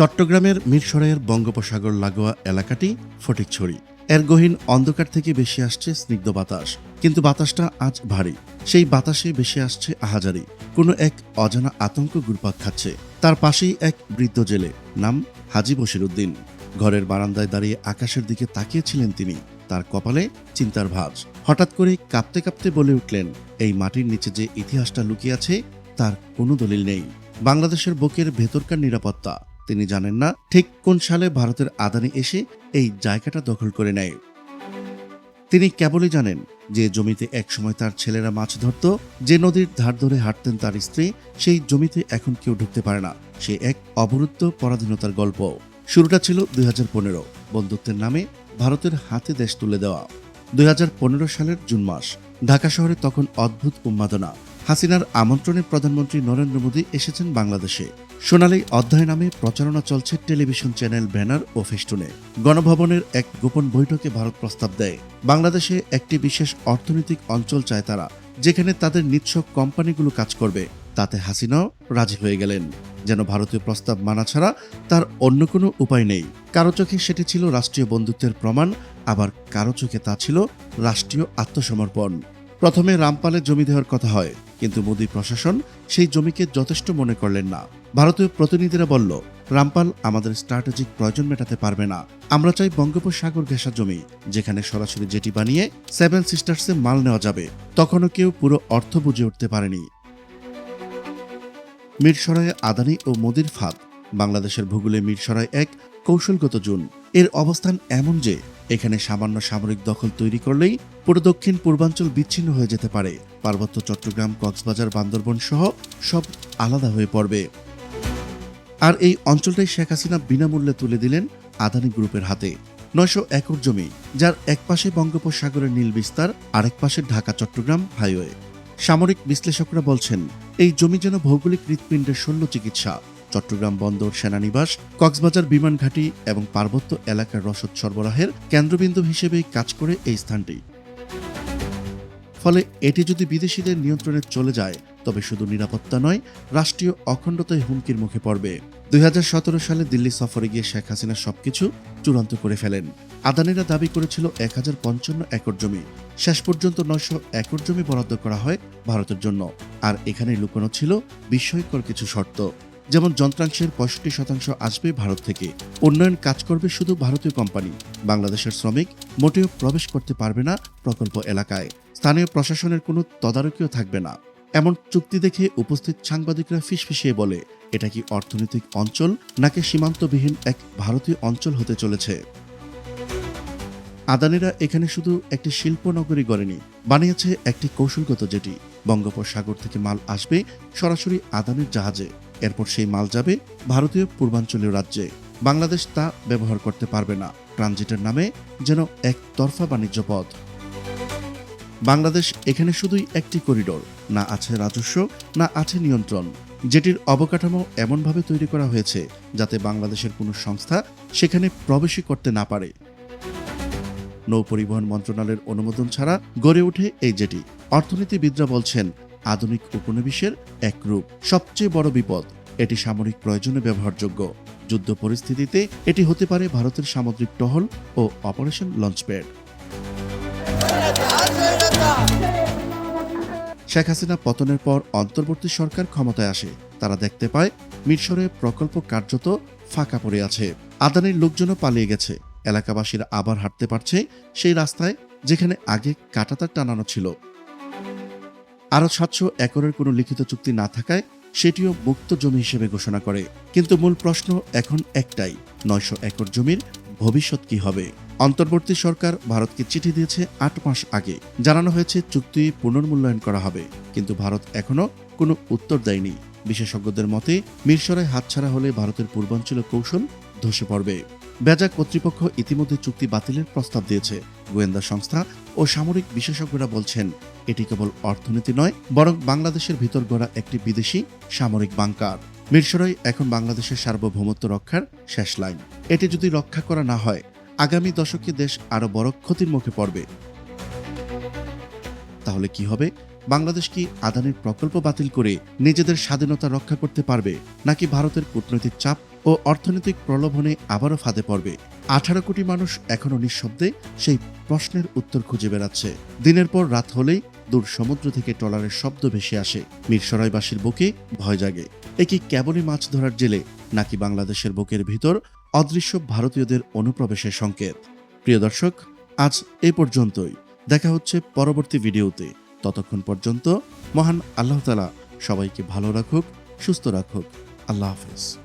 চট্টগ্রামের মিরসরাইয়ের বঙ্গোপসাগর লাগোয়া এলাকাটি ফটিকছড়ি। এর গহীন অন্ধকার থেকে বেশি আসছে স্নিগ্ধ বাতাস, কিন্তু বাতাসটা আজ ভারী। সেই বাতাসে বেশি আসছে আহাজারি। কোনো এক অজানা আতঙ্ক ঘুরপাক খাচ্ছে। তার পাশেই এক বৃদ্ধ জেলে, নাম হাজি বশিরুদ্দিন। ঘরের বারান্দায় দাঁড়িয়ে আকাশের দিকে তাকিয়েছিলেন তিনি। তার কপালে চিন্তার ভাঁজ। হঠাৎ করে কাঁপতে কাঁপতে বলে উঠলেন, এই মাটির নিচে যে ইতিহাসটা লুকিয়ে আছে, তার কোনো দলিল নেই। বাংলাদেশের বুকের ভেতরকার নিরাপত্তা তিনি জানেন না ঠিক কোন সালে ভারতের আদানি এসে এই জায়গাটা দখল করে নেয়। তিনি কেবলই জানেন যে জমিতে একসময় তার ছেলেরা মাছ ধরত, যে নদীর ধার ধরে হাঁটতেন তার স্ত্রী, সেই জমিতে এখন কেউ ঢুকতে পারে না। সে এক অবরুদ্ধ পরাধীনতার গল্প। শুরুটা ছিল দুই হাজার পনেরো, বন্ধুত্বের নামে ভারতের হাতে দেশ তুলে দেওয়া। দুই হাজার পনেরো সালের জুন মাস, ঢাকা শহরে তখন অদ্ভুত উন্মাদনা। হাসিনার আমন্ত্রণে প্রধানমন্ত্রী নরেন্দ্র মোদী এসেছেন বাংলাদেশে। সোনালী অধ্যায় নামে প্রচারণা চলছে টেলিভিশন চ্যানেল ব্যানার ও ফেস্টুনে। গণভবনের এক গোপন বৈঠকে ভারত প্রস্তাব দেয়। বাংলাদেশে একটি বিশেষ অর্থনৈতিক অঞ্চল চায় তারা, যেখানে তাদের নিচ্ছক কোম্পানিগুলো কাজ করবে। তাতে হাসিনাও রাজি হয়ে গেলেন। যেন ভারতীয় প্রস্তাব মানা ছাড়া তার অন্য কোনো উপায় নেই। কারও চোখে সেটি ছিল রাষ্ট্রীয় বন্ধুত্বের প্রমাণ, আবার কারও চোখে তা ছিল রাষ্ট্রীয় আত্মসমর্পণ। প্রথমে রামপালের জমি দেওয়ার কথা হয়, কিন্তু মোদী প্রশাসন সেই জমিকে যথেষ্ট মনে করলেন না। ভারতীয় প্রতিনিধিরা বলল, রামপাল আমাদের স্ট্র্যাটেজিক প্রয়োজন মেটাতে পারবে না। আমরা চাই বঙ্গোপসাগর ঘেঁষা জমি, যেখানে সরাসরি জেটি বানিয়ে সেভেন সিস্টার্সে মাল নেওয়া যাবে। তখনও কেউ পুরো অর্থ বুঝে উঠতে পারেনি। মিরসরাই আদানি ও মোদির ফাঁদ। বাংলাদেশের ভূগোলে মিরসরাই এক কৌশলগত জোন। এর অবস্থান এমন যে, এখানে সামান্য সামরিক দখল তৈরি করলেই পুরো দক্ষিণ পূর্বাঞ্চল বিচ্ছিন্ন হয়ে যেতে পারে। পার্বত্য চট্টগ্রাম, কক্সবাজার, বান্দরবন সহ সব আলাদা হয়ে পড়বে। আর এই অঞ্চলটাই শেখ হাসিনা বিনামূল্যে তুলে দিলেন আদানি গ্রুপের হাতে। নয়শো একর জমি, যার এক পাশে বঙ্গোপসাগরের নীল বিস্তার, আরেক পাশে ঢাকা, চট্টগ্রাম হাইওয়ে। সামরিক বিশ্লেষকরা বলছেন, এই জমি যেন ভৌগোলিক হৃৎপিণ্ডের শল্য চিকিৎসা। চট্টগ্রাম বন্দর সেনানিবাস, কক্সবাজার বিমান ঘাঁটি এবং পার্বত্য এলাকার রসদ সরবরাহের কেন্দ্রবিন্দু হিসেবেই কাজ করে এই স্থানটি। ফলে এটি যদি বিদেশিদের নিয়ন্ত্রণে চলে যায় তবে শুধু নিরাপত্তা নয়, রাষ্ট্রীয় অখণ্ডতায় হুমকির মুখে পড়বে। দুই হাজার সতেরো সালে দিল্লি সফরে গিয়ে শেখ হাসিনা সবকিছু চূড়ান্ত করে ফেলেন। আদানিরা দাবি করেছিল এক হাজার পঞ্চান্ন একর জমি। শেষ পর্যন্ত নয়শো একর জমি বরাদ্দ করা হয় ভারতের জন্য। আর এখানে লুকানো ছিল বিস্ময়কর কিছু শর্ত। যেমন যন্ত্রাংশের পঁয়ষট্টি শতাংশ আসবে ভারত থেকে। উন্নয়ন কাজ করবে শুধু ভারতীয় কোম্পানি। বাংলাদেশের শ্রমিক মোটেও প্রবেশ করতে পারবে না প্রকল্প এলাকায়। স্থানীয় প্রশাসনের কোনো তদারকিও থাকবে না। এমন চুক্তি দেখে উপস্থিত সাংবাদিকরা ফিসফিসিয়ে বলে, এটা কি অর্থনৈতিক অঞ্চল নাকি সীমান্তবিহীন এক ভারতীয় অঞ্চল হতে চলেছে? আদানিরা এখানে শুধু একটি শিল্প নগরী গড়েনি, বানিয়েছে একটি কৌশলগত জেটি। বঙ্গোপসাগর থেকে মাল আসবে সরাসরি আদানির জাহাজে। এরপর সেই মাল যাবে ভারতীয় পূর্বাঞ্চলীয় রাজ্যে। বাংলাদেশ তা ব্যবহার করতে পারবে না। ট্রানজিটের নামে যেন এক তরফা বাণিজ্য পথ। বাংলাদেশ এখানে শুধুই একটি করিডোর। না আছে রাজস্ব, না আছে নিয়ন্ত্রণ। যেটির অবকাঠামো এমনভাবে তৈরি করা হয়েছে যাতে বাংলাদেশের কোনো সংস্থা সেখানে প্রবেশই করতে না পারে। নৌ পরিবহন মন্ত্রণালয়ের অনুমোদন ছাড়া গড়ে ওঠে এই জেটি। অর্থনীতিবিদরা বলছেন, আধুনিক উপনিবেশের এক রূপ, সবচেয়ে বড় বিপদ। এটি সামরিক প্রয়োজনে ব্যবহারযোগ্য। যুদ্ধ পরিস্থিতিতে এটি হতে পারে ভারতের সামুদ্রিক টহল ও অপারেশন লঞ্চপ্যাড। শেখ হাসিনা পতনের পর অন্তর্বর্তী সরকার ক্ষমতায় আসে। তারা দেখতে পায়, মিরসরে প্রকল্প কার্যত ফাঁকা পড়ে আছে। আদানির লোকজনও পালিয়ে গেছে। এলাকাবাসীরা আবার হাঁটতে পারছে সেই রাস্তায় যেখানে আগে কাটাতার টানানো ছিল। আরও সাতশো একরের কোনো লিখিত চুক্তি না থাকায় সেটিও মুক্ত জমি হিসেবে ঘোষণা করে। কিন্তু মূল প্রশ্ন এখন একটাই, নয়শো একর জমির ভবিষ্যৎ কি হবে? অন্তর্বর্তী সরকার ভারতকে চিঠি দিয়েছে আট মাস আগে। জানানো হয়েছে, চুক্তি পুনর্মূল্যায়ন করা হবে। কিন্তু ভারত এখনও কোনো উত্তর দেয়নি। বিশেষজ্ঞদের মতে, মিরসরাই হাতছাড়া হলে ভারতের পূর্বাঞ্চলীয় কৌশল ধসে পড়বে। বেজা কর্তৃপক্ষ ইতিমধ্যে চুক্তি বাতিলের প্রস্তাব দিয়েছে। গোয়েন্দা সংস্থা ও সামরিক বিশেষজ্ঞরা বলছেন, এটি কেবল অর্থনীতি নয়, বরং বাংলাদেশের ভিতর গড়া একটি বিদেশি সামরিক বাংকার। মিরসরাই এখন বাংলাদেশের সার্বভৌমত্ব রক্ষার শেষ লাইন। এটি যদি রক্ষা করা না হয় আগামী দশকে দেশ আরও বড় ক্ষতির মুখে পড়বে। তাহলে কি হবে? বাংলাদেশ কি আদানির প্রকল্প বাতিল করে নিজেদের স্বাধীনতা রক্ষা করতে পারবে, নাকি ভারতের কূটনৈতিক চাপ ও অর্থনৈতিক প্রলোভনে আবারও ফাঁদে পড়বে? আঠারো কোটি মানুষ এখনও নিঃশব্দে সেই প্রশ্নের উত্তর খুঁজে বেড়াচ্ছে। দিনের পর রাত হলেই দূর সমুদ্র থেকে ট্রলারের শব্দ ভেসে আসে। মিরসরাইবাসীর বুকে ভয় জাগে। এ কি কেবলই মাছ ধরার জেলে, নাকি বাংলাদেশের বুকের ভিতর অদৃশ্য ভারতীয়দের অনুপ্রবেশের সংকেত। প্রিয় দর্শক, আজ এ পর্যন্তই। দেখা হচ্ছে পরবর্তী ভিডিওতে। ততক্ষণ পর্যন্ত মহান আল্লাহতালা সবাইকে ভালো রাখুক, সুস্থ রাখুক। আল্লাহ হাফেজ।